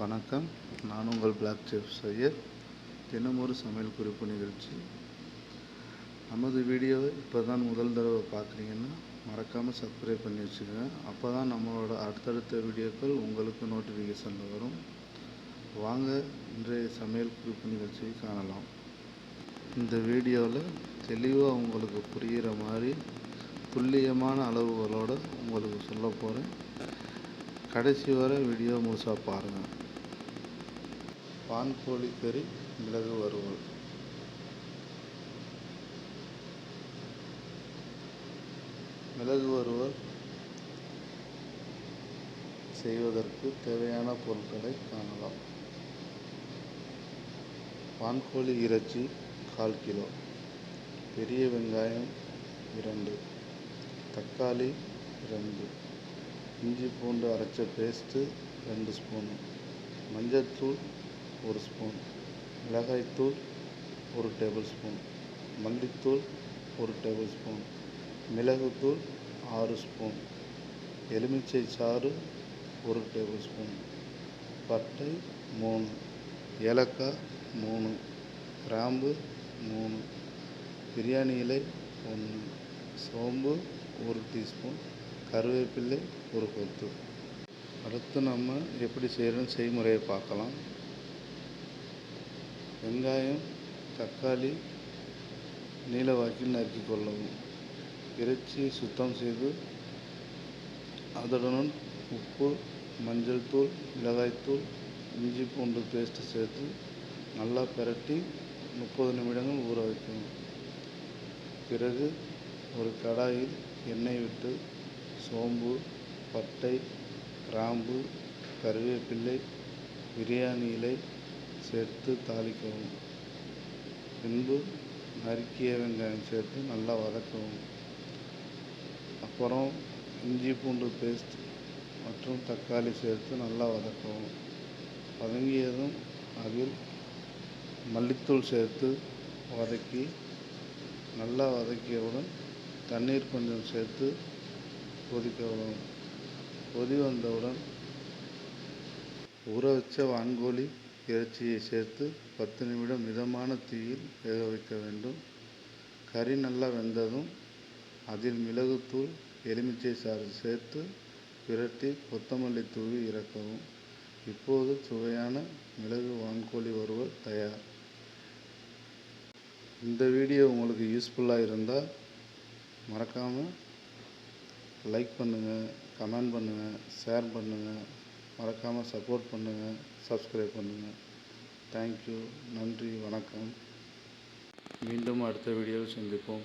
வணக்கம். நான் உங்கள் பிளாக் செஃப் சையத் தினமொரு சமையல் குறிப்பு நிகழ்ச்சி. நமது வீடியோவை இப்போ தான் முதல் தடவை பார்க்குறீங்கன்னா மறக்காமல் சப்ஸ்கிரைப் பண்ணி வச்சுக்கோங்க. அப்போ தான் நம்மளோட அடுத்தடுத்த வீடியோக்கள் உங்களுக்கு நோட்டிஃபிகேஷனில் வரும். வாங்க இன்றைய சமையல் குறிப்பு நிகழ்ச்சியை காணலாம். இந்த வீடியோவில் தெளிவாக உங்களுக்கு புரிகிற மாதிரி துல்லியமான அளவுகளோடு உங்களுக்கு சொல்ல போகிறேன் கடைசி வரை வீடியோ முழுசாக பாருங்கள் பான்கோழி கறி மிளகு வறுவல். மிளகு வறுவல் செய்வதற்கு தேவையான பொருட்களை காணலாம். வான்கோழி இறைச்சி கால் கிலோ பெரிய வெங்காயம் இரண்டு தக்காளி ரெண்டு இஞ்சி பூண்டு அரைச்ச பேஸ்ட்டு ரெண்டு ஸ்பூன் மஞ்சள்தூள் ஒரு ஸ்பூன் மிளகாய்த்தூள் ஒரு டேபிள் ஸ்பூன் மல்லித்தூள் ஒரு டேபிள் ஸ்பூன் மிளகுத்தூள் ஆறு ஸ்பூன் எலுமிச்சை சாறு ஒரு டேபிள் ஸ்பூன் பட்டை மூணு. ஏலக்காய் மூணு. கிராம்பு மூணு. பிரியாணி இலை ஒன்று. சோம்பு ஒரு டீஸ்பூன் கருவேப்பிலை ஒரு கொத்து. அடுத்து நம்ம எப்படி செய்கிறோன்னு செய்முறையை பார்க்கலாம். வெங்காயம் தக்காளி நீலவாக்கில் நறுக்கி கொள்ளவும். இறைச்சியை சுத்தம் செய்து அதனுடன் உப்பு மஞ்சள் தூள் மிளகாய்த்தூள் இஞ்சி பூண்டு பேஸ்ட்டு சேர்த்து நல்லா பிரட்டி முப்பது நிமிடங்கள் ஊற வைக்கணும் பிறகு ஒரு கடாயில் எண்ணெய் விட்டு சோம்பு பட்டை கிராம்பு கருவேப்பிள்ளை பிரியாணி இலை சேர்த்து தாளிக்கவும். பின்பு நறுக்கிய வெங்காயம் சேர்த்து நல்லா வதக்கவும். அப்புறம் இஞ்சி பூண்டு பேஸ்ட் மற்றும் தக்காளி சேர்த்து நல்லா வதக்கவும். வதங்கியதும் அதில் மல்லித்தூள் சேர்த்து வதக்கி நல்லா வதக்கியவுடன் தண்ணீர் கொஞ்சம் சேர்த்து கொதிக்கவும் கொதி வந்தவுடன் ஊற வச்ச வான்கோழி இறைச்சியை சேர்த்து பத்து நிமிடம் மிதமான தீயில் வேக வைக்க வேண்டும். கறி நல்லா வெந்ததும் அதில் மிளகுத்தூள் எலுமிச்சை சாறு சேர்த்து விரட்டி கொத்தமல்லி தூவி இறக்கவும். இப்போது சுவையான மிளகு வான்கோழி வறுவல் தயார். இந்த வீடியோ உங்களுக்கு யூஸ்ஃபுல்லாக இருந்தால் மறக்காமல் லைக் பண்ணுங்கள் கமெண்ட் பண்ணுங்கள் ஷேர் பண்ணுங்கள் மறக்காமல் சப்போர்ட் பண்ணுங்கள் சப்ஸ்கிரைப் பண்ணுங்கள் தேங்க்யூ நன்றி வணக்கம். மீண்டும் அடுத்த வீடியோவில் சந்திப்போம்.